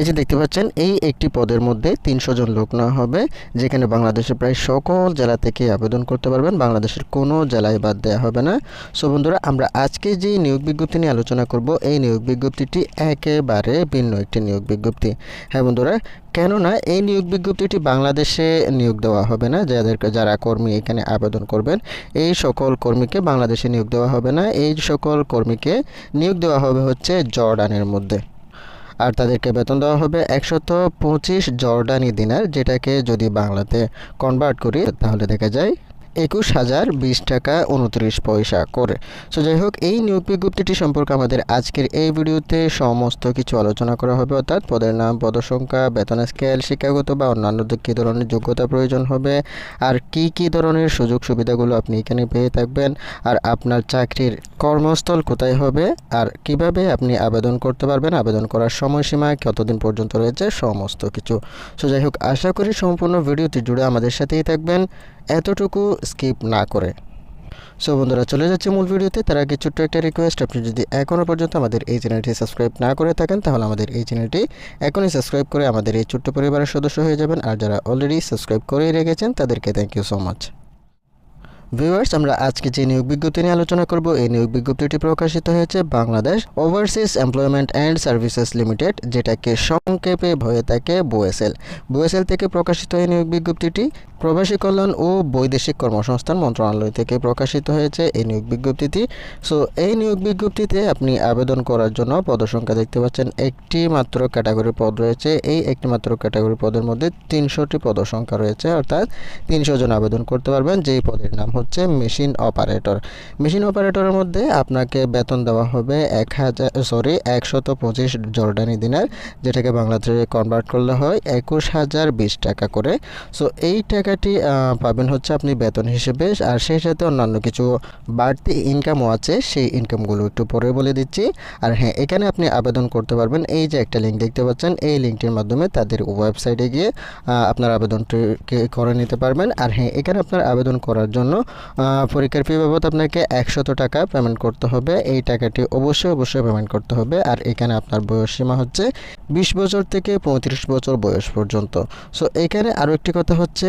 এই যে দেখতে পাচ্ছেন, এই একটি পদের মধ্যে তিনশো জন লোক নেওয়া হবে, যেখানে বাংলাদেশের প্রায় সকল জেলা থেকে আবেদন করতে পারবেন। বাংলাদেশের কোনো জেলায় বাদ দেওয়া হবে না। সো বন্ধুরা, আমরা আজকে যে নিয়োগ বিজ্ঞপ্তি নিয়ে আলোচনা করব, এই নিয়োগ বিজ্ঞপ্তিটি একেবারে ভিন্ন একটি নিয়োগ বিজ্ঞপ্তি। হ্যাঁ বন্ধুরা, কেননা এই নিয়োগ বিজ্ঞপ্তিটি বাংলাদেশে নিয়োগ দেওয়া হবে না, যাদের যারা কর্মী এখানে আবেদন করবেন, এই সকল কর্মীকে বাংলাদেশে নিয়োগ দেওয়া হবে না। এই সকল কর্মীকে নিয়োগ দেওয়া হবে হচ্ছে জর্ডানের মধ্যে। আর তাদেরকে বেতন দেওয়া হবে একশত পঁচিশ জর্ডানি দিনার, যেটাকে যদি বাংলাতে কনভার্ট করি, তাহলে দেখা যায় একুশ হাজার বিশ টাকা উনত্রিশ পয়সা করে। সো যাই হোক, এই নিয়োগ বিজ্ঞপ্তিটি সম্পর্কে আমাদের আজকের এই ভিডিওতে সমস্ত কিছু আলোচনা করা হবে, অর্থাৎ পদের নাম, পদসংখ্যা, বেতন স্কেল, শিক্ষাগত বা অন্যান্য কী ধরনের যোগ্যতা প্রয়োজন হবে, আর কি কি ধরনের সুযোগ সুবিধাগুলো আপনি এখানে পেয়ে থাকবেন, আর আপনার চাকরির কর্মস্থল কোথায় হবে, আর কীভাবে আপনি আবেদন করতে পারবেন, আবেদন করার সময়সীমা কতদিন পর্যন্ত রয়েছে, সমস্ত কিছু। সো যাই হোক, আশা করি সম্পূর্ণ ভিডিওটি জুড়ে আমাদের সাথেই থাকবেন। এতটুকু স্কিপ না করে। সো বন্ধুরা, চলে যাচ্ছে মূল ভিডিওতে। তার আগে ছোট্ট একটা রিকোয়েস্ট আপনি যদি এখনও পর্যন্ত আমাদের এই চ্যানেলটি সাবস্ক্রাইব না করে থাকেন, তাহলে আমাদের এই চ্যানেলটি এখনই সাবস্ক্রাইব করে আমাদের এই ছোট্ট পরিবারের সদস্য হয়ে যাবেন। আর যারা অলরেডি সাবস্ক্রাইব করেই রেখেছেন, তাদেরকে thank you so much viewers আমরা আজকে যে নিয়োগ বিজ্ঞপ্তি নিয়ে আলোচনা করব, এই নিয়োগ বিজ্ঞপ্তিটি প্রকাশিত হয়েছে Bangladesh overseas employment and services limited যেটাকে সংক্ষেপে হয়ে থাকে বোএসএল বোএসএল থেকে প্রকাশিত এই নিয়োগ বিজ্ঞপ্তিটি প্রবাসী কল্যাণ ও বৈদেশিক কর্মসংস্থান মন্ত্রণালয় থেকে প্রকাশিত হয়েছে এই নিয়োগ বিজ্ঞপ্তিটি। সো এই নিয়োগ বিজ্ঞপ্তিতে আপনি আবেদন করার জন্য পদসংখ্যা দেখতে পাচ্ছেন, একটি মাত্র ক্যাটাগরি পদ রয়েছে। এই একটি মাত্র ক্যাটাগরি পদের মধ্যে তিনশোটি পদসংখ্যা রয়েছে, অর্থাৎ তিনশো জন আবেদন করতে পারবেন, যেই পদের নাম হচ্ছে মেশিন অপারেটর। মেশিন অপারেটরের মধ্যে আপনাকে বেতন দেওয়া হবে এক হাজার, সরি, একশত পঁচিশ জর্ডানি দিনার, যেটাকে বাংলাদেশে কনভার্ট করলে হয় একুশ হাজার বিশ টাকা করে। সো এই টাকাটি পাবেন হচ্ছে আপনি বেতন হিসেবে। আর সেই সাথে অন্যান্য কিছু বাড়তি ইনকামও আছে, সেই ইনকামগুলো একটু পরে বলে দিচ্ছি। আর হ্যাঁ এখানে আপনি আবেদন করতে পারবেন। এই যে একটা লিঙ্ক দেখতে পাচ্ছেন, এই লিঙ্কটির মাধ্যমে তাদের ওয়েবসাইটে গিয়ে আপনার আবেদনটি করে নিতে পারবেন। আর হ্যাঁ এখানে আপনার আবেদন করার জন্য পরীক্ষার ফি বাবদ আপনাকে একশত টাকা পেমেন্ট করতে হবে। এই টাকাটি অবশ্যই অবশ্যই পেমেন্ট করতে হবে। আর এখানে আপনার বয়স সীমা হচ্ছে বিশ বছর থেকে পঁয়ত্রিশ বছর বয়স পর্যন্ত। সো এখানে আরও একটি কথা হচ্ছে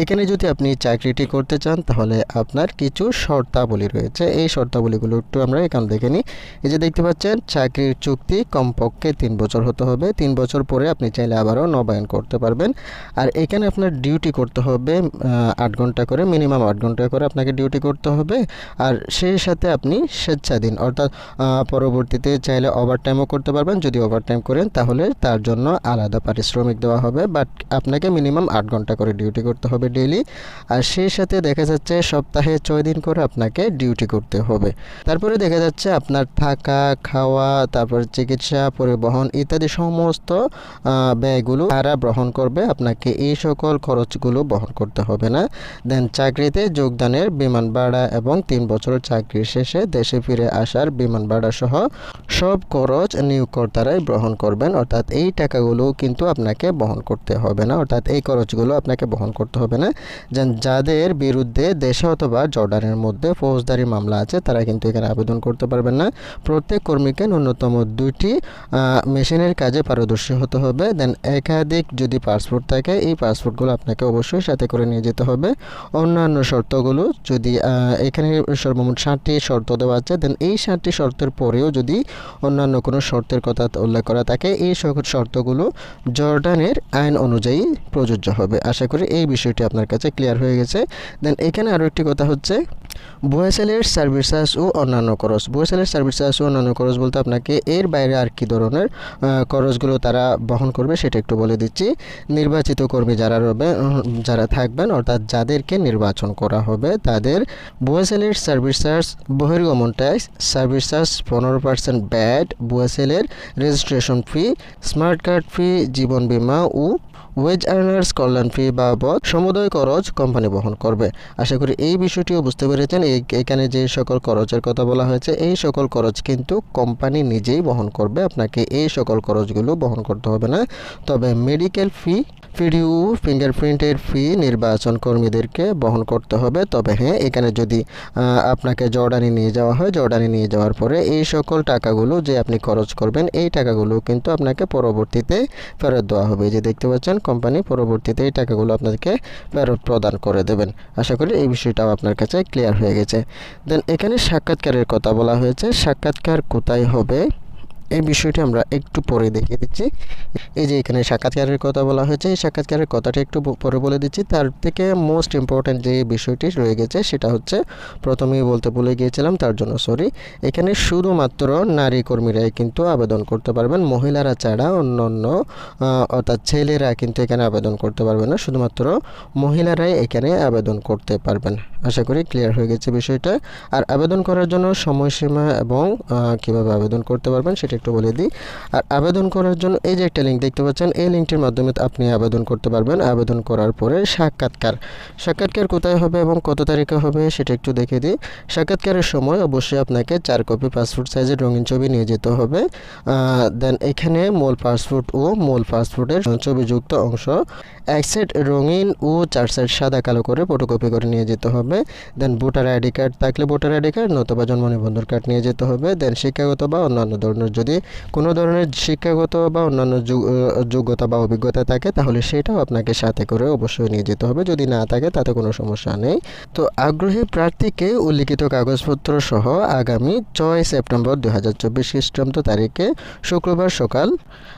এখানে যদি আপনি চাকরিটি করতে চান, তাহলে আপনার কিছু শর্তাবলী রয়েছে। এই শর্তাবলীগুলো একটু আমরা এখানে দেখে নিই। এই যে দেখতে পাচ্ছেন, চাকরির চুক্তি কমপক্ষে তিন বছর হতে হবে। তিন বছর পরে আপনি চাইলে আবারও নবায়ন করতে পারবেন। আর এখানে আপনার ডিউটি করতে হবে আট ঘণ্টা করে, মিনিমাম আট ঘণ্টা করে আপনাকে ডিউটি করতে হবে। আর সেই সাথে আপনি স্বেচ্ছাধীন, অর্থাৎ পরবর্তীতে চাইলে ওভারটাইমও করতে পারবেন। যদি ওভারটাইম করেন, তাহলে তার জন্য আলাদা পারিশ্রমিক দেওয়া হবে। বাট আপনাকে মিনিমাম আট ঘণ্টা করে ডিউটি করতে হবে। ডেইলি আর সেই সাথে দেখা যাচ্ছে সপ্তাহে ছয় দিন করে আপনাকে ডিউটি করতে হবে। তারপরে দেখা যাচ্ছে আপনার থাকা, খাওয়া, তারপর চিকিৎসা, পরিবহন ইত্যাদি সমস্ত ব্যয়গুলো তারা বহন করবে। আপনাকে এই সকল খরচগুলো বহন করতে হবে না। দেন চাকরিতে যোগদানের বিমান ভাড়া এবং তিন বছর চাকরির শেষে দেশে ফিরে আসার বিমান ভাড়া সহ সব খরচ নিয়োগকর্তারাই গ্রহণ করবেন। অর্থাৎ এই টাকাগুলো কিন্তু আপনাকে বহন করতে হবে না। অর্থাৎ এই খরচগুলো আপনাকে বহন করতে হবে। যেন, যাদের বিরুদ্ধে দেশে অথবা জর্ডানের মধ্যে ফৌজদারি মামলা আছে, তারা কিন্তু এখানে আবেদন করতে পারবেন না। প্রত্যেক কর্মীকে ন্যূনতম দুইটি মেশিনের কাজে পারদর্শী হতে হবে। দেন, একাধিক যদি পাসপোর্ট থাকে, এই পাসপোর্টগুলো আপনাকে অবশ্যই সাথে করে নিয়ে যেতে হবে। অন্যান্য শর্তগুলো যদি এখানে সর্বমোট ষাটটি শর্ত দেওয়া আছে, দেন, এই ষাটটি শর্তের পরেও যদি অন্যান্য কোনো শর্তের কথা উল্লেখ করা থাকে, এই শর্তগুলো জর্ডানের আইন অনুযায়ী প্রযোজ্য হবে। আশা করি এই বিষয়টি আপনার কাছে ক্লিয়ার হয়ে গেছে। দেন এখানে আরও একটি কথা হচ্ছে ভয়েসেলের সার্ভিস চার্জ ও অন্যান্য খরচ। ভয়েসেলের সার্ভিস চার্জ ও অন্যান্য খরচ বলতে আপনাকে এর বাইরে আর কি ধরনের খরচগুলো তারা বহন করবে সেটা একটু বলে দিচ্ছি। নির্বাচিত কর্মী যারা রবে যারা থাকবেন অর্থাৎ যাদেরকে নির্বাচন করা হবে, তাদের ভয়েসেলের সার্ভিস চার্জ বহির্গমন ট্যাক্স সার্ভিস চার্জ পনেরো percent VAT ভয়েসেলের registration fee smart card fee জীবন বিমা ও ওয়েজ আর্নার্স কল্যাণ ফি বাবদ সমুদয় খরচ কোম্পানি বহন করবে। আশা করি এই বিষয়টিও বুঝতে পেরেছেন। এখানে যে সকল খরচের কথা বলা হয়েছে, এই সকল খরচ কিন্তু কোম্পানি নিজেই বহন করবে। আপনাকে এই সকল খরচগুলো বহন করতে হবে না। তবে মেডিকেল ফি, পিডিউ, ফিঙ্গারপ্রিন্টের ফি নির্বাচন কর্মীদেরকে বহন করতে হবে। তবে হ্যাঁ এখানে যদি আপনাকে জর্ডানি নিয়ে যাওয়া হয়, জর্ডানি নিয়ে যাওয়ার পরে এই সকল টাকাগুলো যে আপনি খরচ করবেন, এই টাকাগুলো কিন্তু আপনাকে পরবর্তীতে ফেরত দেওয়া হবে। যে দেখতে পাচ্ছেন কোম্পানি পরবর্তীতে এই টাকাগুলো আপনাদেরকে ফেরত প্রদান করে দেবেন। আশা করি এই বিষয়টাও আপনার কাছে ক্লিয়ার হয়ে গেছে। দেন এখানে সাক্ষাৎকারের কথা বলা হয়েছে। সাক্ষাৎকার কোথায় হবে? এই বিষয়টি আমরা একটু পরে দেখিয়ে দিচ্ছি। এই যে এখানে সাক্ষাৎকারের কথা বলা হয়েছে, এই সাক্ষাৎকারের কথাটা একটু পরে বলে দিচ্ছি। তার থেকে মোস্ট ইম্পর্ট্যান্ট যে বিষয়টি রয়ে গেছে, সেটা হচ্ছে, প্রথমেই বলতে ভুলে গিয়েছিলাম, তার জন্য সরি এখানে শুধুমাত্র নারী কর্মীরাই কিন্তু আবেদন করতে পারবেন, মহিলারা ছাড়া অন্য অন্য অর্থাৎ ছেলেরা কিন্তু এখানে আবেদন করতে পারবে না, শুধুমাত্র মহিলারাই এখানে আবেদন করতে পারবেন। আশা করি ক্লিয়ার হয়ে গেছে বিষয়টা। আর আবেদন করার জন্য সময়সীমা এবং কীভাবে আবেদন করতে পারবেন, সেটা একটু বলে দিই। আর আবেদন করার জন্য এই যে একটা লিঙ্ক দেখতে পাচ্ছেন, এই লিঙ্কটির মাধ্যমে আপনি আবেদন করতে পারবেন। আবেদন করার পরে সাক্ষাৎকার। সাক্ষাৎকার কোথায় হবে এবং কত তারিখে হবে সেটা একটু দেখে দিই। সাক্ষাৎকারের সময় অবশ্যই আপনাকে চার কপি পাসপোর্ট সাইজের রঙিন ছবি নিয়ে যেতে হবে। দেন এখানে মূল পাসপোর্ট ও মূল পাসপোর্টের ছবিযুক্ত অংশ। এক সাইড রঙিন ও চার সাইড সাদা কালো করে ফটোকপি করে নিয়ে যেতে হবে। দেন ভোটার আইডি কার্ড থাকলে ভোটার আইডি কার্ড নতুবা জন্ম নিবন্ধন কার্ড নিয়ে যেতে হবে। দেন শিক্ষাগত বা অন্যান্য ধরনের যদি কোনো ধরনের শিক্ষাগত বা অন্যান্য যোগ- যোগ্যতা বা অভিজ্ঞতা থাকে, তাহলে সেটাও আপনাকে সাথে করে অবশ্যই নিয়ে যেতে হবে। যদি না থাকে, তাতে কোনো সমস্যা নেই। তো আগ্রহী প্রার্থীকে উল্লিখিত কাগজপত্র সহ আগামী ছয় সেপ্টেম্বর দু হাজার চব্বিশ খ্রিস্টাব্দ তারিখে শুক্রবার সকাল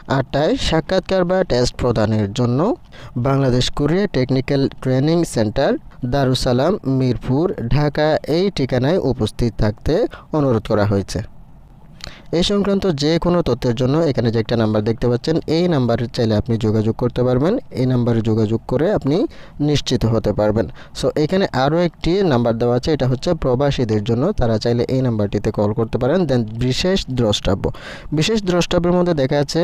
আটটায় সাক্ষাৎকার বা টেস্ট প্রদানের জন্য Bangladesh Korea technical training centre, Darussalam, Mirpur, Dhaka এই ঠিকানায় উপস্থিত থাকতে অনুরোধ করা হয়েছে। এই সংক্রান্ত যে কোনো তথ্যের জন্য এখানে যে একটা নাম্বার দেখতে পাচ্ছেন, এই নাম্বারে চাইলে আপনি যোগাযোগ করতে পারবেন। এই নাম্বারে যোগাযোগ করে আপনি নিশ্চিত হতে পারবেন। সো, এখানে আরও একটি নাম্বার দেওয়া আছে, এটা হচ্ছে প্রবাসীদের জন্য। তারা চাইলে এই নাম্বারটিতে কল করতে পারেন। দেন, বিশেষ দ্রষ্টব্য। বিশেষ দ্রষ্টব্যের মধ্যে দেখা আছে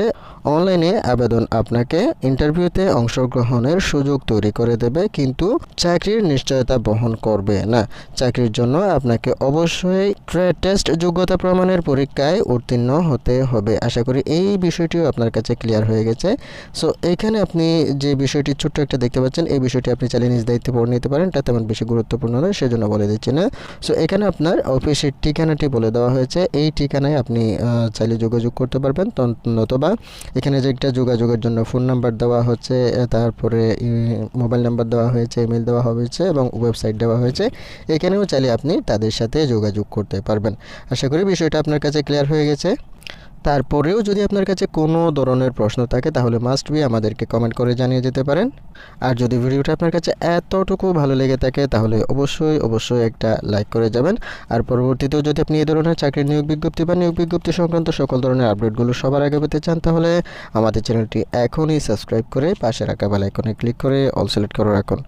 অনলাইনে আবেদন আপনাকে ইন্টারভিউতে অংশগ্রহণের সুযোগ তৈরি করে দেবে, কিন্তু চাকরির নিশ্চয়তা বহন করবে না। চাকরির জন্য আপনাকে অবশ্যই ট্রেড টেস্ট যোগ্যতা প্রমাণের পরীক্ষায় উত্তীর্ণ হতে হবে। আশা করি এই বিষয়টিও আপনার কাছে ক্লিয়ার হয়ে গেছে। সো এখানে আপনি যে বিষয়টি ছোট্ট একটা দেখতে পাচ্ছেন, এই বিষয়টি আপনি চাইলে নিজ দায়িত্বে পড়ে নিতে পারেন এটা তেমন বেশি গুরুত্বপূর্ণ নয়, সেজন্য বলে দিচ্ছি না। সো এখানে আপনার অফিসের ঠিকানাটি বলে দেওয়া হয়েছে। এই ঠিকানায় আপনি চাইলে যোগাযোগ করতে পারবেন। নতুবা এখানে যে একটা যোগাযোগের জন্য ফোন নাম্বার দেওয়া হচ্ছে তারপরে মোবাইল নাম্বার দেওয়া হয়েছে ইমেল দেওয়া হয়েছে এবং ওয়েবসাইট দেওয়া হয়েছে। এখানেও চাইলে আপনি তাদের সাথে যোগাযোগ করতে পারবেন। আশা করি বিষয়টা আপনার কাছে ক্লিয়ার হয়ে গেছে তারপরেও যদি আপনার কাছে কোনো ধরনের প্রশ্ন থাকে, তাহলে মাস্ট বি আমাদেরকে কমেন্ট করে জানিয়ে যেতে পারেন। আর যদি ভিডিওটা আপনার কাছে এতটুকু ভালো লেগে থাকে, তাহলে অবশ্যই অবশ্যই একটা লাইক করে যাবেন। আর পরবর্তীতেও যদি আপনি এই ধরনের চাকরির নিয়োগ বিজ্ঞপ্তি বা নিয়োগ বিজ্ঞপ্তি সংক্রান্ত সকল ধরনের আপডেটগুলো সবার আগে পেতে চান, তাহলে আমাদের চ্যানেলটি এখনই সাবস্ক্রাইব করে পাশে রাখা বেল আইকনে ক্লিক করে অল সিলেক্ট করে রাখুন।